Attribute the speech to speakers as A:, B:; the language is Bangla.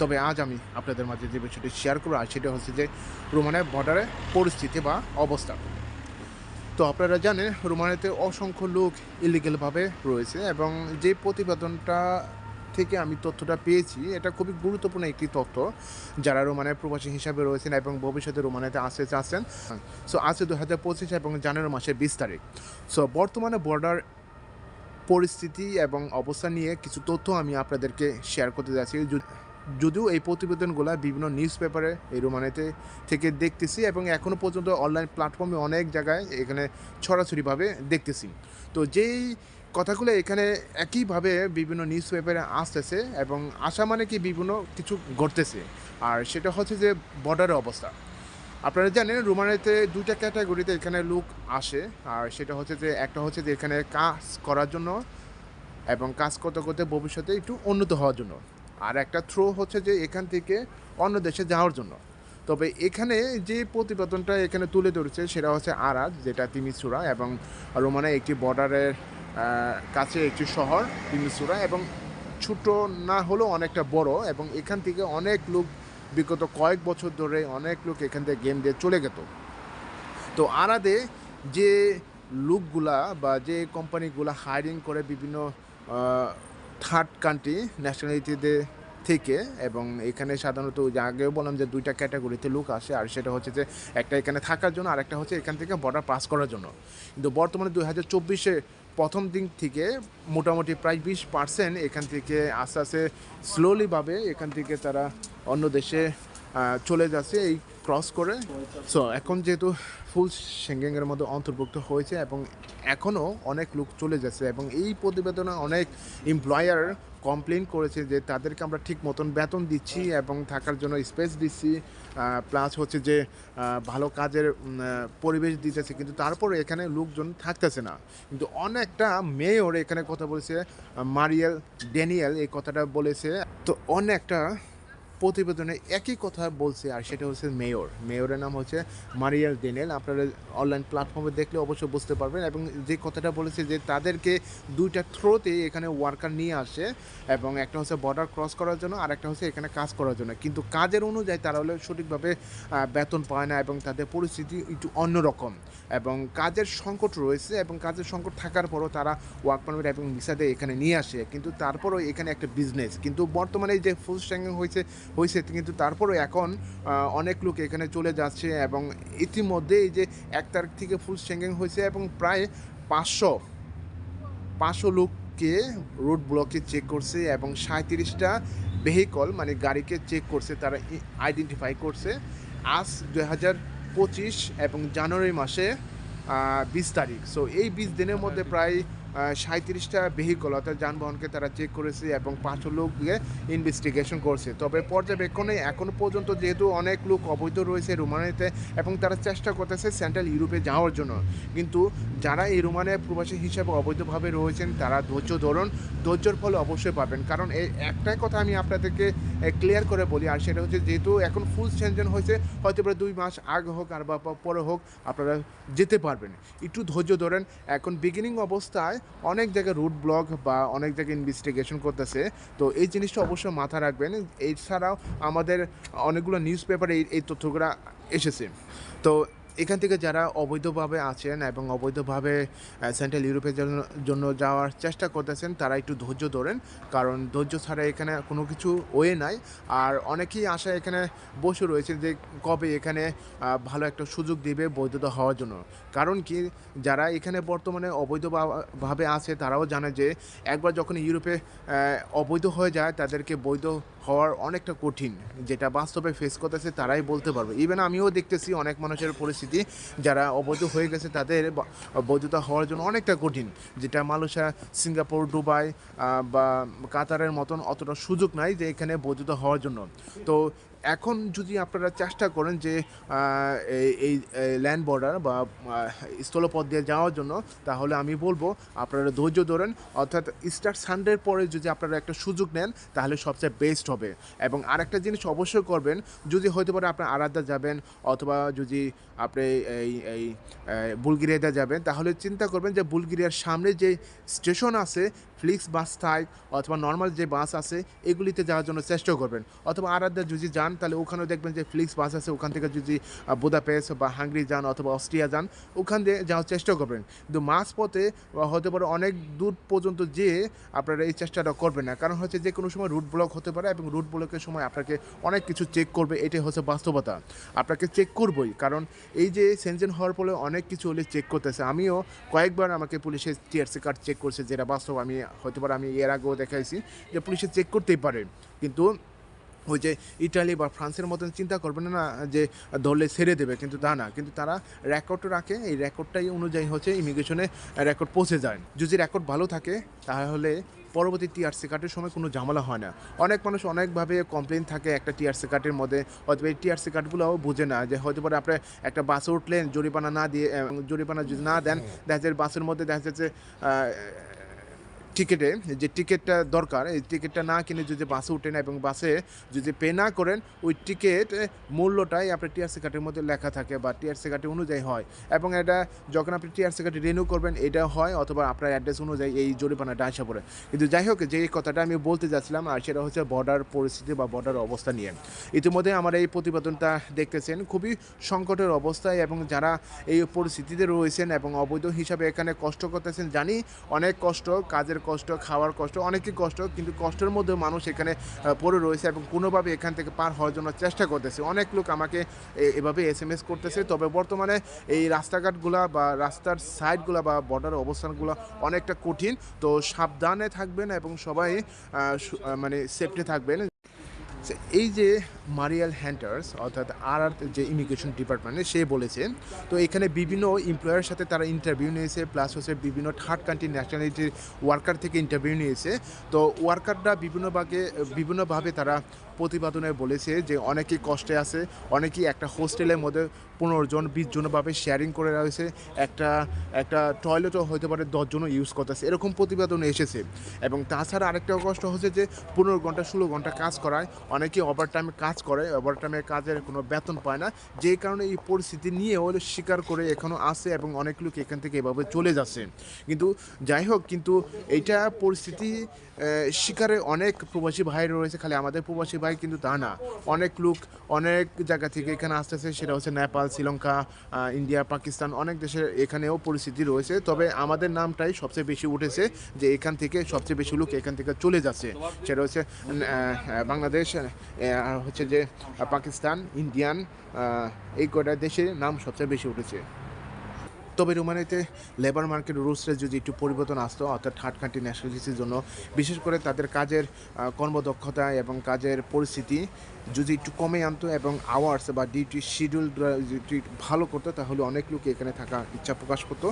A: তবে আজ আমি আপনাদের মাঝে যে বিষয়টি শেয়ার করব, আর সেটা হচ্ছে যে রোমানের বর্ডারে পরিস্থিতি বা অবস্থা। তো আপনারা জানেন রোমানিতে অসংখ্য লোক ইলিগেলভাবে রয়েছে এবং যে প্রতিবেদনটা থেকে আমি তথ্যটা পেয়েছি, এটা খুবই গুরুত্বপূর্ণ একটি তথ্য। যারা রোমানের প্রবাসী হিসাবে রয়েছেন এবং ভবিষ্যতে রোমানিতে আসতে চাচ্ছেন সো আছে দু হাজার পঁচিশ এবং জানুয়ারি মাসের বিশ তারিখ। সো বর্তমানে বর্ডার পরিস্থিতি এবং অবস্থা নিয়ে কিছু তথ্য আমি আপনাদেরকে শেয়ার করতে যাচ্ছি। যদিও এই প্রতিবেদনগুলো বিভিন্ন নিউজ পেপারে এই রোমানিতে থেকে দেখতেছি এবং এখনও পর্যন্ত অনলাইন প্ল্যাটফর্মে অনেক জায়গায় এখানে ছড়াছড়িভাবে দেখতেছি। তো যেই কথাগুলো এখানে একইভাবে বিভিন্ন নিউজ পেপারে আসতেছে এবং আসা মানে কি বিভিন্ন কিছু ঘটতেছে। আর সেটা হচ্ছে যে বর্ডারের অবস্থা। আপনারা জানেন রোমানিতে দুইটা ক্যাটাগরিতে এখানে লোক আসে। আর সেটা হচ্ছে যে একটা হচ্ছে যে এখানে কাজ করার জন্য এবং কাজ করতে করতে ভবিষ্যতে একটু উন্নত হওয়ার জন্য। আর একটা থ্রো হচ্ছে যে এখান থেকে অন্য দেশে যাওয়ার জন্য। তবে এখানে যে প্রতিবেদনটা এখানে তুলে ধরেছে সেটা হচ্ছে আরাজ যেটা তিমিসুরা এবং রোমানে একটি বর্ডারের কাছে একটি শহর তিমিসুরা এবং ছোট না হলেও অনেকটা বড় এবং এখান থেকে অনেক লোক বিগত কয়েক বছর ধরে অনেক লোক এখান থেকে গেম দিয়ে চলে গেত। তো আরাদে যে লোকগুলা বা যে কোম্পানিগুলা হায়ারিং করে বিভিন্ন থার্ড কান্ট্রি ন্যাশনালিটিতে থেকে এবং এখানে সাধারণত আগেও বললাম যে দুইটা ক্যাটাগরিতে লোক আসে, আর সেটা হচ্ছে যে একটা এখানে থাকার জন্য আর একটা হচ্ছে এখান থেকে বর্ডার পাস করার জন্য। কিন্তু বর্তমানে দুই হাজার চব্বিশে প্রথম দিন থেকে মোটামুটি প্রায় বিশ পার্সেন্ট এখান থেকে আস্তে আস্তে স্লোলিভাবে এখান থেকে তারা অন্য দেশে চলে যাচ্ছে এই ক্রস করে। সো এখন যেহেতু ফুল সেঙ্গেংয়ের মধ্যে অন্তর্ভুক্ত হয়েছে এবং এখনও অনেক লোক চলে যাচ্ছে এবং এই প্রতিবেদনে অনেক এমপ্লয়ার কমপ্লেন করেছে যে তাদেরকে আমরা ঠিক মতন বেতন দিচ্ছি এবং থাকার জন্য স্পেস দিচ্ছি প্লাস হচ্ছে যে ভালো কাজের পরিবেশ দিতেছে। কিন্তু তারপরে এখানে লোকজন থাকতেছে না। কিন্তু অনেকটা মেয়র এখানে কথা বলেছে মারিয়েল ড্যানিয়েল এই কথাটা বলেছে। তো অনেকটা প্রতিবেদনে একই কথা বলছে, আর সেটা হচ্ছে মেয়র। মেয়রের নাম হচ্ছে মারিয়াল ডেনেল আপনারা অনলাইন প্ল্যাটফর্মে দেখলে অবশ্যই বুঝতে পারবেন, এবং যে কথাটা বলেছে যে তাদেরকে দুইটা থ্রোতে এখানে ওয়ার্কার নিয়ে আসে, এবং একটা হচ্ছে বর্ডার ক্রস করার জন্য, আর একটা হচ্ছে এখানে কাজ করার জন্য। কিন্তু কাজের অনুযায়ী তারা হলে সঠিকভাবে বেতন পায় না, এবং তাদের পরিস্থিতি একটু অন্যরকম। এবং কাজের সংকট রয়েছে, এবং কাজের সংকট থাকার পরও তারা ওয়ার্ক পারমিট এবং ভিসাতে এখানে নিয়ে আসে। কিন্তু তারপরও এখানে একটা বিজনেস কিন্তু বর্তমানে যে ফুল স্ট্যাঙ্গিং হয়েছে হয়েছে। কিন্তু তারপরও এখন অনেক লোক এখানে চলে যাচ্ছে এবং ইতিমধ্যে এই যে এক তারিখ থেকে ফুল স্ট্যাঙ্গিং হয়েছে এবং প্রায় পাঁচশো পাঁচশো লোককে রোড ব্লকে চেক করছে এবং সাঁত্রিশটা ভেহিকল মানে গাড়িকে চেক করছে তারা আইডেন্টিফাই করছে। আজ দুই হাজার পঁচিশ এবং জানুয়ারি মাসে বিশ তারিখ। সো এই বিশ দিনের মধ্যে প্রায় সাঁত্রিশটা ভেহিকল অর্থাৎ যানবাহনকে তারা চেক করেছে এবং পাঁচশো লোককে ইনভেস্টিগেশন করছে। তবে পর্যবেক্ষণে এখনও পর্যন্ত যেহেতু অনেক লোক অবৈধ রয়েছে রোমানিতে এবং তারা চেষ্টা করতেছে সেন্ট্রাল ইউরোপে যাওয়ার জন্য। কিন্তু যারা এই রোমানে প্রবাসী হিসাবে অবৈধভাবে রয়েছেন, তারা ধৈর্য ধরুন, ধৈর্যর ফলে অবশ্যই পাবেন। কারণ এই একটাই কথা আমি আপনাদেরকে ক্লিয়ার করে বলি, আর সেটা হচ্ছে যেহেতু এখন ফুল সেনজেন হয়েছে, হয়তো দুই মাস আগে হোক আর বা পরে হোক আপনারা যেতে পারবেন। একটু ধৈর্য ধরেন, এখন বিগিনিং অবস্থায় অনেক জায়গায় রুট ব্লক বা অনেক জায়গায় ইনভেস্টিগেশন করতেছে। তো এই জিনিসটা অবশ্যই মাথা রাখবেন। এছাড়াও আমাদের অনেকগুলো নিউজ পেপারে এই তথ্যগুলো এসেছে। তো এখান থেকে যারা অবৈধভাবে আছেন এবং অবৈধভাবে সেন্ট্রাল ইউরোপের জন্য যাওয়ার চেষ্টা করতেছেন, তারা একটু ধৈর্য ধরেন। কারণ ধৈর্য ছাড়া এখানে কোনো কিছু ওয়ে নাই। আর অনেকেই আশা এখানে বসে রয়েছে যে কবে এখানে ভালো একটা সুযোগ দিবে বৈধতা হওয়ার জন্য। কারণ কি, যারা এখানে বর্তমানে অবৈধভাবে আছে, তারাও জানে যে একবার যখন ইউরোপে অবৈধ হয়ে যায়, তাদেরকে বৈধ হওয়ার অনেকটা কঠিন, যেটা বাস্তবে ফেস করতেছে তারাই বলতে পারবে। ইভেন আমিও দেখতেছি অনেক মানুষের পরিস্থিতি, যারা অবৈধ হয়ে গেছে, তাদের বৈধতা হওয়ার জন্য অনেকটা কঠিন, যেটা মালয়েশিয়া, সিঙ্গাপুর, দুবাই বা কাতারের মতন অতটা সুযোগ নাই যে এখানে বৈধতা হওয়ার জন্য। তো এখন যদি আপনারা চেষ্টা করেন যে এই- ল্যান্ড বর্ডার বা স্থলপথ দিয়ে যাওয়ার জন্য, তাহলে আমি বলব আপনারা ধৈর্য ধরেন। অর্থাৎ স্টার সানডের পরে যদি আপনারা একটা সুযোগ নেন, তাহলে সবচেয়ে বেস্ট হবে। এবং আরেকটা জিনিস অবশ্যই করবেন, যদি হতে পারে আপনার আরাদা যাবেন, অথবা যদি আপনি এই এই বুলগেরিয়াতে যাবেন, তাহলে চিন্তা করবেন যে বুলগেরিয়ার সামনে যে স্টেশন আছে, ফ্লিক্স বাস থাক অথবা নর্মাল যে বাস আছে, এগুলিতে যাওয়ার জন্য চেষ্টা করবেন। অথবা আরাধ্যা যদি যান তাহলে ওখানেও দেখবেন যে ফ্লিক্স বাস আছে ওখান থেকে যদি আহ, বুদাপেস্ট বা হাঙ্গরি যান অথবা অস্ট্রিয়া যান ওখান দিয়ে যাওয়ার চেষ্টা করবেন। কিন্তু মাঝ পথে হতে পারে অনেক দূর পর্যন্ত যেয়ে আপনারা এই চেষ্টাটা করবেন না। কারণ হচ্ছে যে কোনো সময় রুট ব্লক হতে পারে এবং রুট ব্লকের সময় আপনাকে অনেক কিছু চেক করবে এটাই হচ্ছে বাস্তবতা। আপনাকে চেক করবই কারণ এই যে সেনজেন হওয়ার ফলে অনেক কিছু হলে চেক করতেছে। আমিও কয়েকবার আমাকে পুলিশের টিআরসি কার্ড চেক করছে যেটা বাস্তব আমি হতে পারে আমি এর আগেও দেখাইছি যে পুলিশে চেক করতেই পারে। কিন্তু ওই যে ইটালি বা ফ্রান্সের মতন চিন্তা করবেন না যে ধরলে ছেড়ে দেবে কিন্তু তা না। কিন্তু তারা রেকর্ড রাখে এই রেকর্ডটাই অনুযায়ী হচ্ছে ইমিগ্রেশনে রেকর্ড পৌঁছে যায়। যদি রেকর্ড ভালো থাকে তাহলে পরবর্তী টিআরসি কার্ডের সময় কোনো ঝামেলা হয় না। অনেক মানুষ অনেকভাবে কমপ্লেন থাকে একটা টিআরসি কার্ডের মধ্যে। হয়তো এই টিআরসি কার্ডগুলোও বোঝে না যে হয়তো পারে আপনি একটা বাসে উঠলেন জরিমানা না দিয়ে জরিমানা যদি না দেন দেখা যাচ্ছে বাসের মধ্যে দেখা যাচ্ছে টিকিটে যে টিকিটটা দরকার, এই টিকিটটা না কিনে যদি বাসে উঠেন এবং বাসে যদি পে না করেন, ওই টিকিট মূল্যটাই আপনার টিআরসি কার্ডের মধ্যে লেখা থাকে বা টিআরসি কার্ডের অনুযায়ী হয়। এবং এটা যখন আপনি টিআরসি কার্ডে রিনিউ করবেন, এটা হয় অথবা আপনার অ্যাড্রেস অনুযায়ী এই জরিমানাটা আসা পড়ে। কিন্তু যাই হোক, যে কথাটা আমি বলতে যাচ্ছিলাম, আর সেটা হচ্ছে বর্ডার পরিস্থিতি বা বর্ডার অবস্থা নিয়ে। ইতিমধ্যে আমার এই প্রতিবেদনটা দেখতেছেন, খুবই সংকটের অবস্থায় এবং যারা এই পরিস্থিতিতে রয়েছেন এবং অবৈধ হিসাবে এখানে কষ্ট করতেছেন, জানি অনেক কষ্ট, কাজের কষ্ট, খাওয়ার কষ্ট, অনেকই কষ্ট, কিন্তু কষ্টের মধ্যে মানুষ এখানে পড়ে রয়েছে এবং কোনোভাবে এখান থেকে পার হওয়ার জন্য চেষ্টা করতেছে। অনেক লোক আমাকে এভাবে এস এম এস করতেছে। তবে বর্তমানে এই রাস্তাঘাটগুলা বা রাস্তার সাইডগুলা বা বর্ডার অবস্থানগুলো অনেকটা কঠিন। তো সাবধানে থাকবেন এবং সবাই মানে সেফটি থাকবেন। এই যে মারিয়াল হ্যান্টার্স অর্থাৎ আর আর যে ইমিগ্রেশন ডিপার্টমেন্টে সে বলেছে, তো এখানে বিভিন্ন এমপ্লয়ারের সাথে তারা ইন্টারভিউ নিয়েছে প্লাস হচ্ছে বিভিন্ন থার্ড কান্ট্রি ন্যাশনালিটির ওয়ার্কার থেকে ইন্টারভিউ নিয়েছে। তো ওয়ার্কাররা বিভিন্নভাবে বিভিন্নভাবে তারা প্রতিপাদনে বলেছে যে অনেকেই কষ্টে আছে, অনেকেই একটা হোস্টেলের মধ্যে পনেরো জন, বিশ জনভাবে শেয়ারিং করে রয়েছে একটা একটা টয়লেটও হতে পারে দশজনও ইউজ করতেছে। এরকম প্রতিবেদন এসেছে। এবং তাছাড়া আরেকটা কষ্ট হচ্ছে যে পনেরো ঘণ্টা, ষোলো ঘণ্টা কাজ করায়। অনেকেই ওভার টাইমে কাজ করে ওভার টাইমে কাজের কোনো বেতন পায় না। যে কারণে এই পরিস্থিতি নিয়ে নিয়েও স্বীকার করে এখনও আসে এবং অনেক লোক এখান থেকে এভাবে চলে যাচ্ছে। কিন্তু যাই হোক, কিন্তু এইটা পরিস্থিতি শিকারে অনেক প্রবাসী ভাই রয়েছে, খালি আমাদের প্রবাসী ভাই কিন্তু তা না। অনেক লোক অনেক জায়গা থেকে এখানে আসতেছে, সেটা হচ্ছে নেপাল শ্রীলঙ্কা ইন্ডিয়া, পাকিস্তান অনেক দেশের এখানেও পরিস্থিতি রয়েছে। তবে আমাদের নামটাই সবচেয়ে বেশি উঠেছে যে এখান থেকে সবচেয়ে বেশি লোক এখান থেকে চলে যাচ্ছে। সেটা হচ্ছে বাংলাদেশ হচ্ছে যে পাকিস্তান, ইন্ডিয়ান এই কটা দেশের নাম সবচেয়ে বেশি উঠেছে। তবে রুমানিতে লেবার মার্কেট রুলসে যদি একটু পরিবর্তন আসতো, অর্থাৎ কান্ট্রি ন্যাশনালিটির জন্য, বিশেষ করে তাদের কাজের কর্মদক্ষতা এবং কাজের পরিস্থিতি যদি একটু কমে আনতো এবং আওয়ার্স বা ডিউটি শিডিউল যদি ভালো করতো, তাহলে অনেক লোক এখানে থাকা ইচ্ছা প্রকাশ করতো।